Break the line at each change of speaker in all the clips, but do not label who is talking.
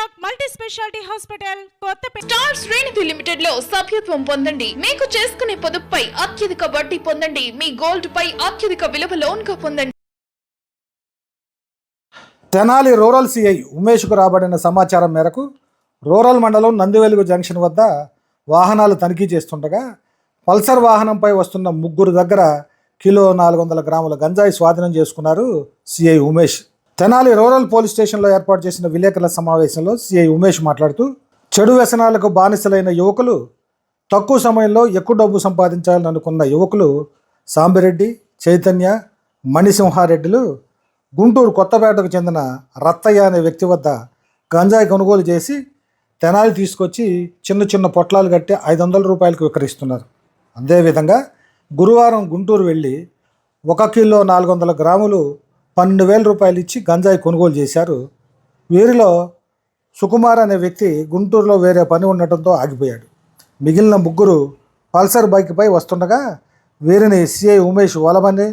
Vinayak multi speciality hospital Kothapeta
star శ్రేణిధి లిమిటెడ్లో సభ్యత్వం పొందండి. మీకు చేసుకునే పొదుపుపై అత్యధిక వడ్డీ పొందండి. మీ గోల్డ్ పై అత్యధిక విలువ లోన్గా పొందండి.
తెనాలి రూరల్ సిఐ ఉమేష్కు రాబడిన సమాచారం మేరకు రూరల్ మండలం నందివెలుగు జంక్షన్ వద్ద వాహనాలు తనిఖీ చేస్తుండగా పల్సర్ వాహనంపై వస్తున్న ముగ్గురు దగ్గర కిలో నాలుగు వందల గ్రాముల గంజాయి స్వాధీనం చేసుకున్నారు CI Umesh. Tenali rural police స్టేషన్లో ఏర్పాటు చేసిన విలేకరుల సమావేశంలో సిఐ ఉమేష్ మాట్లాడుతూ చెడు వ్యసనాలకు బానిసలైన యువకులు తక్కువ సమయంలో ఎక్కువ డబ్బు సంపాదించాలని అనుకున్న యువకులు సాంబిరెడ్డి చైతన్య మణిసింహారెడ్డిలు గుంటూరు కొత్తపేటకు చెందిన రత్తయ్య అనే వ్యక్తి వద్ద గంజాయి కొనుగోలు చేసి తెనాలి తీసుకొచ్చి చిన్న చిన్న పొట్లాలు కట్టి ఐదు వందల రూపాయలకు విక్రయిస్తున్నారు. అదేవిధంగా గురువారం గుంటూరు వెళ్ళి ఒక కిలో నాలుగు వందల గ్రాములు పన్నెండు వేల రూపాయలు ఇచ్చి గంజాయి కొనుగోలు చేశారు. వీరిలో సుకుమార్ అనే వ్యక్తి గుంటూరులో వేరే పని ఉండటంతో ఆగిపోయాడు. మిగిలిన ముగ్గురు పల్సర్ బైక్పై వస్తుండగా వీరిని సిఐ ఉమేష్ వలమని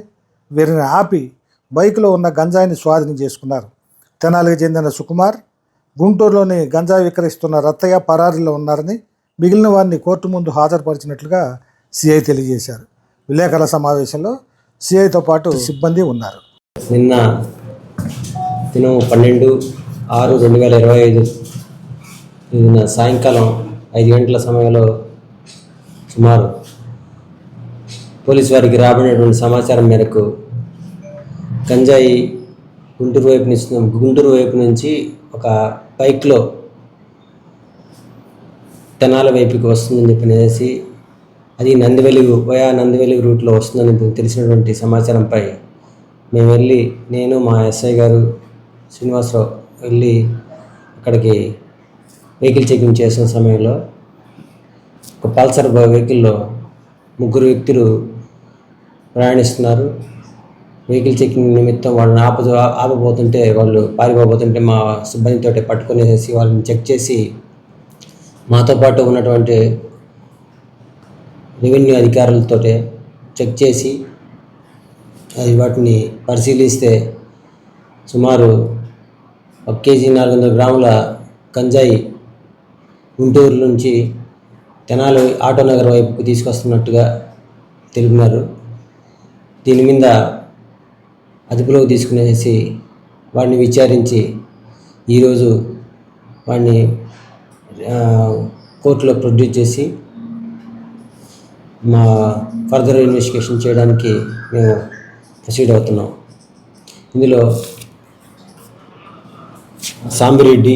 వీరిని ఆపి బైక్లో ఉన్న గంజాయిని స్వాధీనం చేసుకున్నారు. తెనాలికి చెందిన సుకుమార్ గుంటూరులోని గంజాయి విక్రయిస్తున్న రత్తయ్య పరారీలో ఉన్నారని మిగిలిన వారిని కోర్టు ముందు హాజరుపరిచినట్లుగా సిఐ తెలియజేశారు. విలేకరుల సమావేశంలో సిఐతో పాటు సిబ్బంది ఉన్నారు.
నిన్న దినం పన్నెండు ఆరు రెండు వేల ఇరవై ఐదు. నిన్న సాయంకాలం ఐదు గంటల సమయంలో సుమారు పోలీసు వారికి రాబడినటువంటి సమాచారం మేరకు గంజాయి గుంటూరు వైపు నుంచి గుంటూరు వైపు నుంచి ఒక బైక్లో తెనాల వైపుకి వస్తుందని చెప్పినేసి అది నందివెలుగు వయా నందివెలుగు రూట్లో వస్తుందని తెలిసినటువంటి సమాచారంపై మేము వెళ్ళి నేను మా ఎస్ఐ గారు శ్రీనివాసరావు వెళ్ళి అక్కడికి వెహికల్ చెకింగ్ చేసిన సమయంలో ఒక పల్సర్ వెహికల్లో ముగ్గురు వ్యక్తులు ప్రయాణిస్తున్నారు. వెహికల్ చెకింగ్ నిమిత్తం వాళ్ళని ఆప ఆపబోతుంటే వాళ్ళు పారిపోబోతుంటే మా సిబ్బందితో పట్టుకునేసి వాళ్ళని చెక్ చేసి మాతో పాటు ఉన్నటువంటి రెవెన్యూ అధికారులతో చెక్ చేసి వాటిని పరిశీలిస్తే సుమారు ఒక కేజీ నాలుగు వందల గ్రాముల గంజాయి గుంటూరు నుంచి తెనాలి ఆటోనగర్ వైపుకు తీసుకొస్తున్నట్టుగా తెలిపినారు దీని మీద అదుపులోకి తీసుకునేసి వాడిని విచారించి ఈరోజు వాడిని కోర్టులో ప్రొడ్యూస్ చేసి మా ఫర్దర్ ఇన్వెస్టిగేషన్ చేయడానికి మేము ప్రొసీడ్ అవుతున్నాం ఇందులో సాంబిరెడ్డి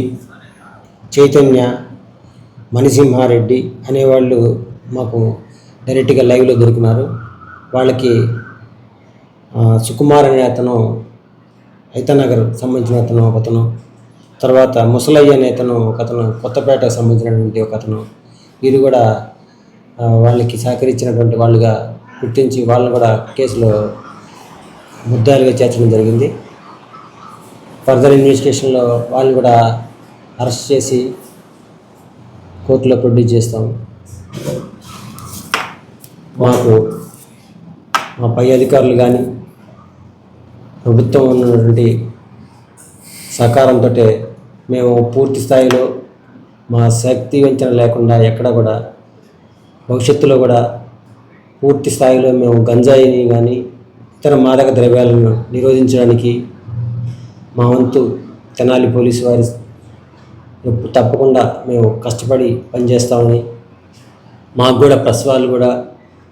చైతన్య మణిసింహారెడ్డి అనేవాళ్ళు మాకు డైరెక్ట్గా లైవ్లో దొరికినారు. వాళ్ళకి సుకుమార్ అనే అతను హైతనగర్ సంబంధించిన అతను ఒక అతను. తర్వాత ముసలయ్య అనే అతను ఒక అతను కొత్తపేటకు సంబంధించినటువంటి ఒక అతను. వీరు కూడా వాళ్ళకి సహకరించినటువంటి వాళ్ళుగా గుర్తించి వాళ్ళని కూడా కేసులో ముద్దాలుగా చేర్చడం జరిగింది. ఫర్దర్ ఇన్వెస్టిగేషన్లో వాళ్ళు కూడా అరెస్ట్ చేసి కోర్టులో ప్రొడ్యూస్ చేస్తాం. మాకు మా పై అధికారులు కానీ ప్రభుత్వం ఉన్నటువంటి సహకారంతో మేము పూర్తి స్థాయిలో మా శక్తి వంచన లేకుండా ఎక్కడ కూడా భవిష్యత్తులో కూడా పూర్తి స్థాయిలో మేము గంజాయిని కానీ ఇతర మాదక ద్రవ్యాలను నిరోధించడానికి మా వంతు తెనాలి పోలీసు వారి తప్పకుండా మేము కష్టపడి పనిచేస్తామని మాకు కూడా ప్రెస్ వాళ్ళు కూడా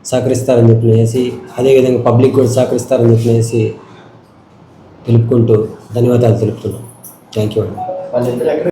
సహకరిస్తారని చెప్పినేసి అదేవిధంగా పబ్లిక్ కూడా సహకరిస్తారని చెప్పినేసి తెలుపుకుంటూ ధన్యవాదాలు తెలుపుతున్నాం. థ్యాంక్ యూ అండి.